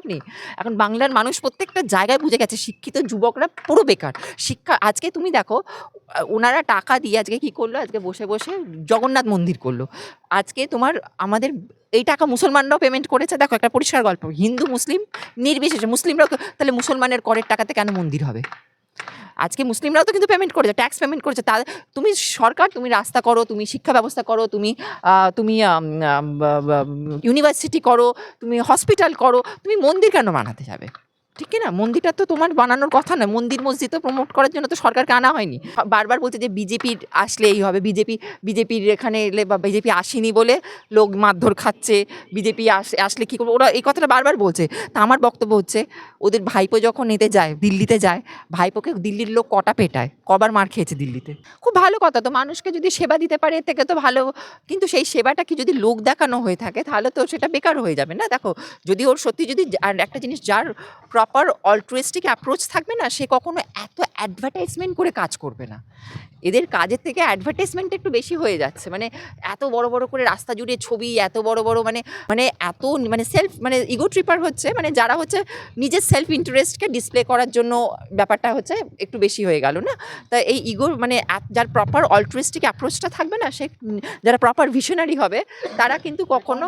আপনি? এখন বাংলার মানুষ প্রত্যেকটা জায়গায় বুঝে গেছে, শিক্ষিত যুবকরা পুরো বেকার। শিক্ষা, আজকে তুমি দেখো ওনারা টাকা দিয়ে আজকে কি করল? আজকে বসে বসে জগন্নাথ মন্দির করল। আজকে তোমার, আমাদের এই টাকা মুসলমানরাও পেমেন্ট করেছে। দেখো একটা পরিষ্কার গল্প, হিন্দু, মুসলিম নির্বিশেষে, মুসলিমরাও তাহলে মুসলমানের করের টাকাতে কেন মন্দির হবে? আজকে মুসলিমরাও তো কিন্তু পেমেন্ট করেছে ট্যাক্স পেমেন্ট করেছে। তা তুমি সরকার, তুমি রাস্তা করো, তুমি শিক্ষা ব্যবস্থা করো, তুমি তুমি ইউনিভার্সিটি করো, তুমি হসপিটাল করো, তুমি মন্দির কেন বানাতে যাবে? ঠিক কি না? মন্দিরটা তো তোমার বানানোর কথা না মন্দির মসজিদ তো প্রমোট করার জন্য তো সরকারকে আনা হয়নি। বারবার বলছে যে বিজেপির আসলে এই হবে। বিজেপি বিজেপির এখানে এলে বা বিজেপি আসেনি বলে লোক মারধর খাচ্ছে। বিজেপি আসলে কী করব? ওরা এই কথাটা বারবার বলছে। তা আমার বক্তব্য হচ্ছে, ওদের ভাইপো যখন এতে যায়, দিল্লিতে যায়, ভাইপোকে দিল্লির লোক কটা পেটায়? কবার মার খেয়েছে দিল্লিতে। খুব ভালো কথা তো। মানুষকে যদি সেবা দিতে পারে, এর থেকে তো ভালো। কিন্তু সেই সেবাটা কি যদি লোক দেখানো হয়ে থাকে, তাহলে তো সেটা বেকার হয়ে যাবে না? দেখো, যদি ওর সত্যি যদি একটা জিনিস যার প্রপার অল্ট্রুইস্টিক অ্যাপ্রোচ থাকবে না সে কখনো এত অ্যাডভার্টাইজমেন্ট করে কাজ করবে না। এদের কাজের থেকে অ্যাডভার্টাইজমেন্ট একটু বেশি হয়ে যাচ্ছে। মানে এত বড় বড় করে রাস্তা জুড়ে ছবি এত বড় বড় মানে মানে এত মানে সেলফ মানে ইগো ট্রিপার হচ্ছে মানে যারা হচ্ছে নিজের সেলফ ইন্টারেস্টকে ডিসপ্লে করার জন্য ব্যাপারটা হচ্ছে একটু বেশি হয়ে গেল না। তা এই ইগো মানে যার প্রপার অল্ট্রিস্টিক অ্যাপ্রোচটা থাকবে না সে যারা প্রপার ভিশনারি হবে তারা কিন্তু কখনো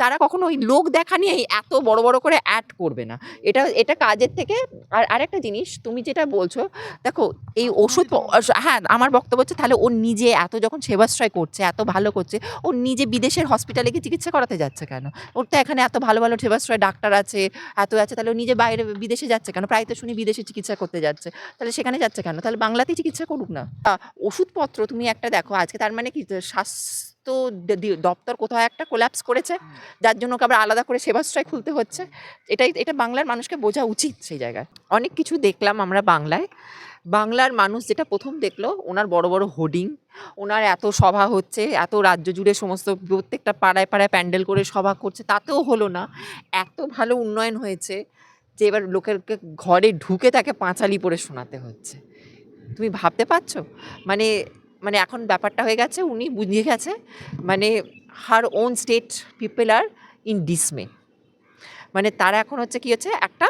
তারা কখনো ওই লোক দেখা নিয়ে এত বড় বড় করে অ্যাড করবে না। এটা এটা কাজের থেকে আর আরেকটা জিনিস তুমি যেটা বলছো দেখো এই ওষুধ হ্যাঁ। আমার বক্তব্য হচ্ছে তাহলে ও নিজে এত যখন সেবাশ্রয় করছে এত ভালো করছে ও নিজে বিদেশের হসপিটালে গিয়ে চিকিৎসা করাতে যাচ্ছে কেন? ওর তো এখানে এত ভালো ভালো সেবাশ্রয় ডাক্তার আছে এত আছে তাহলে ও নিজে বাইরে বিদেশে যাচ্ছে কেন? প্রায় তো শুনি বিদেশে চিকিৎসা করতে যাচ্ছে। তাহলে সেখানে যাচ্ছে কেন? তাহলে বাংলাতেই চিকিৎসা করুক না। ওষুধপত্র তুমি একটা দেখো আজকে তার মানে কি? স্বাস্থ্য দি- দপ্তর কোথাও একটা কোল্যাপস করেছে। যার জন্য ওকে আবার আলাদা করে সেবাশ্রয় খুলতে হচ্ছে। এটাই এটা বাংলার মানুষকে বোঝা উচিত সেই জায়গায়। অনেক কিছু দেখলাম আমরা বাংলায়। বাংলার মানুষ যেটা প্রথম দেখল ওনার বড় বড় হোর্ডিং ওনার এত সভা হচ্ছে এত রাজ্য জুড়ে সমস্ত প্রত্যেকটা পাড়ায় পাড়ায় প্যান্ডেল করে সভা করছে তাতেও হলো না। এত ভালো উন্নয়ন হয়েছে যে এবার লোকেরকে ঘরে ঢুকে তাকে পাঁচালি পরে শোনাতে হচ্ছে। তুমি ভাবতে পারছ? মানে মানে এখন ব্যাপারটা হয়ে গেছে, উনি বুঝিয়ে গেছে মানে her own state people are in dismay মানে তারা এখন হচ্ছে কি হচ্ছে, একটা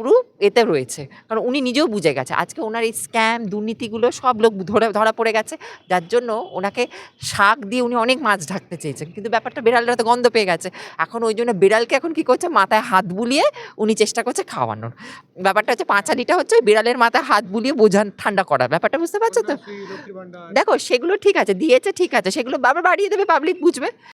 পুরো এতে রয়েছে। কারণ উনি নিজেও বুঝে গেছে। আজকে ওনার এই স্ক্যাম দুর্নীতিগুলো সব লোক ধরে ধরা পড়ে গেছে। যার জন্য ওনাকে শাক দিয়ে উনি অনেক মাছ ঢাকতে চেয়েছেন। কিন্তু ব্যাপারটা বিড়ালরা তো গন্ধ পেয়ে গেছে। এখন ওই জন্য বিড়ালকে এখন কি করছে? মাথায় হাত বুলিয়ে উনি চেষ্টা করছে খাওয়ানোর। ব্যাপারটা হচ্ছে পাঁচালিটা হচ্ছে ওই বিড়ালের মাথায় হাত বুলিয়ে বোঝান ঠান্ডা করার ব্যাপারটা বুঝতে পারছ তো? দেখো সেগুলো ঠিক আছে দিয়েছে ঠিক আছে। সেগুলো বাবা বাড়িয়ে দেবে পাবলিক বুঝবে।